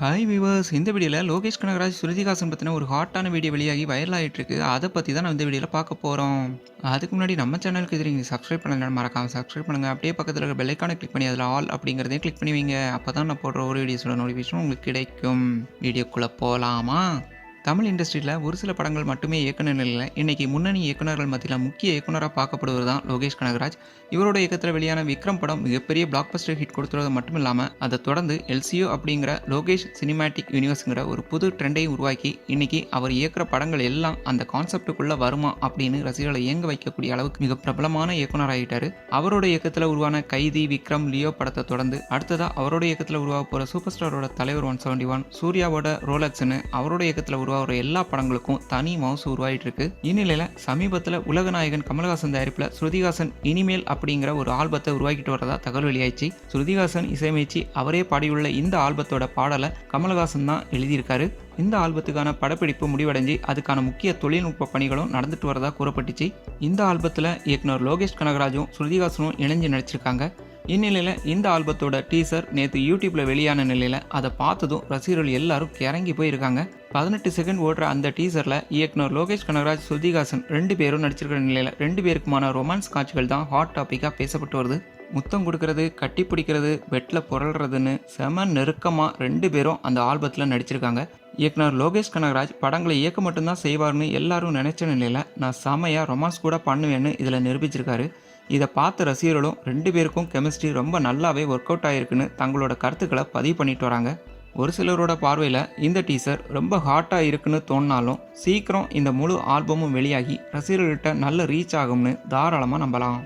Hi viewers இந்த வீடியோவில் லோகேஷ் கனகராஜ் சுருதிகாசன் பற்றின ஒரு ஹாட்டான வீடியோ வெளியாகி வைரல் ஆகிட்டுருக்கு அதை பற்றி தான் நான் இந்த வீடியோவில் பார்க்க போகிறோம் அதுக்கு முன்னாடி நம்ம சேனலுக்கு இது நீங்கள் சப்ஸ்கிரைப் பண்ணலாம் மறக்காம சப்ஸ்கிரைப் பண்ணுங்கள் அப்படியே பக்கத்தில் இருக்க பெல்லைக்கான கிளிக் பண்ணி அதில் ஆல் அப்படிங்கிறதையும் கிளிக் பண்ணுவீங்க அப்போ தான் நான் போடுற ஒரு வீடியோஸோட நோட்டிஃபிகேஷன் உங்களுக்கு கிடைக்கும். வீடியோக்குள்ளே போகலாமா தமிழ் இண்டஸ்ட்ரியில் ஒரு சில படங்கள் மட்டுமே இயக்குனர் நிலையில் இன்னைக்கு முன்னணி இயக்குநர்கள் மத்தியில் முக்கிய இயக்குனராக பார்க்கப்படுவது தான் லோகேஷ் கனகராஜ். இவரோட இயக்கத்தில் வெளியான விக்ரம் படம் மிகப்பெரிய பிளாக் பஸ்டர் ஹிட் கொடுத்துறது மட்டும் இல்லாமல் அதை தொடர்ந்து எல்சியோ அப்படிங்கிற லோகேஷ் சினிமேட்டிக் யூனிவர்ஸுங்கிற ஒரு புது ட்ரெண்டையும் உருவாக்கி இன்னைக்கு அவர் இயக்குற படங்கள் எல்லாம் அந்த கான்செப்டுக்குள்ளே வருமா அப்படின்னு ரசிகர்களை இயங்க வைக்கக்கூடிய அளவுக்கு மிக பிரபலமான இயக்குனர் அவரோட இயக்கத்தில் உருவான கைதி விக்ரம் லியோ படத்தை தொடர்ந்து அடுத்ததாக அவரோட இயக்கத்தில் உருவாக போகிற சூப்பர் ஸ்டாரோட தலைவர் ஒன் செவன்டி ஒன் சூர்யாவோட ரோலக்ஸ்னு அவரோட இயக்கத்தில் உருவாக வர எல்லா படங்களுக்கும் தனி மவுசு உருவாகிட்டு இருக்கு இந்நிலையில் சமீபத்தில் உலகநாயகன் கமலஹாசன் தயாரிப்பில் ஸ்ருதிஹாசன் இனிமேல் அப்படிங்கிற ஒரு ஆல்பத்தை உருவாக்கிட்டு வரதா தகவல் வெளியாயிடுச்சு. ஸ்ருதிஹாசன் இசையமைச்சு அவரே பாடியுள்ள இந்த ஆல்பத்தோட பாடலை கமலஹாசன் தான் எழுதியிருக்காரு. இந்த ஆல்பத்துக்கான படப்பிடிப்பு முடிவடைஞ்சு அதுக்கான முக்கிய தொழில்நுட்ப பணிகளும் நடந்துட்டு வரதா கூறப்பட்டுச்சு. இந்த ஆல்பத்தில் இயக்குனர் லோகேஷ் கனகராஜும் ஸ்ருதிஹாசனும் இணைஞ்சு நடிச்சிருக்காங்க. இந்நிலையில் இந்த ஆல்பத்தோட டீசர் நேற்று யூடியூப்பில் வெளியான நிலையில் அதை பார்த்ததும் ரசிகர்கள் எல்லாரும் கிறங்கி போயிருக்காங்க. பதினெட்டு செகண்ட் ஓடுற அந்த டீசரில் இயக்குனர் லோகேஷ் கனகராஜ் சுருதிகாசன் ரெண்டு பேரும் நடிச்சிருக்கிற நிலையில் ரெண்டு பேருக்குமான ரொமான்ஸ் காட்சிகள் தான் ஹாட் டாப்பிக்காக பேசப்பட்டு வருது. முத்தம் கொடுக்கறது கட்டி பிடிக்கிறது வெட்டில் புரள்றதுன்னு செம நெருக்கமாக ரெண்டு பேரும் அந்த ஆல்பத்தில் நடிச்சிருக்காங்க. இயக்குனர் லோகேஷ் கனகராஜ் படங்களை இயக்க மட்டும்தான் செய்வார்னு எல்லாரும் நினைச்ச நிலையில் நான் செமையாக ரொமான்ஸ் கூட பண்ணுவேன்னு இதில் நிரூபிச்சிருக்காரு. இதை பார்த்த ரசிகர்களும் ரெண்டு பேருக்கும் கெமிஸ்ட்ரி ரொம்ப நல்லாவே ஒர்க் அவுட் ஆகிருக்குன்னு தங்களோட கருத்துக்களை பதிவு பண்ணிட்டு வராங்க. ஒரு சிலரோட பார்வையில் இந்த டீசர் ரொம்ப ஹாட்டாக இருக்குன்னு தோணினாலும் சீக்கிரம் இந்த முழு ஆல்பமும் வெளியாகி ரசிகர்கள்கிட்ட நல்ல ரீச் ஆகும்னு தாராளமாக நம்பலாம்.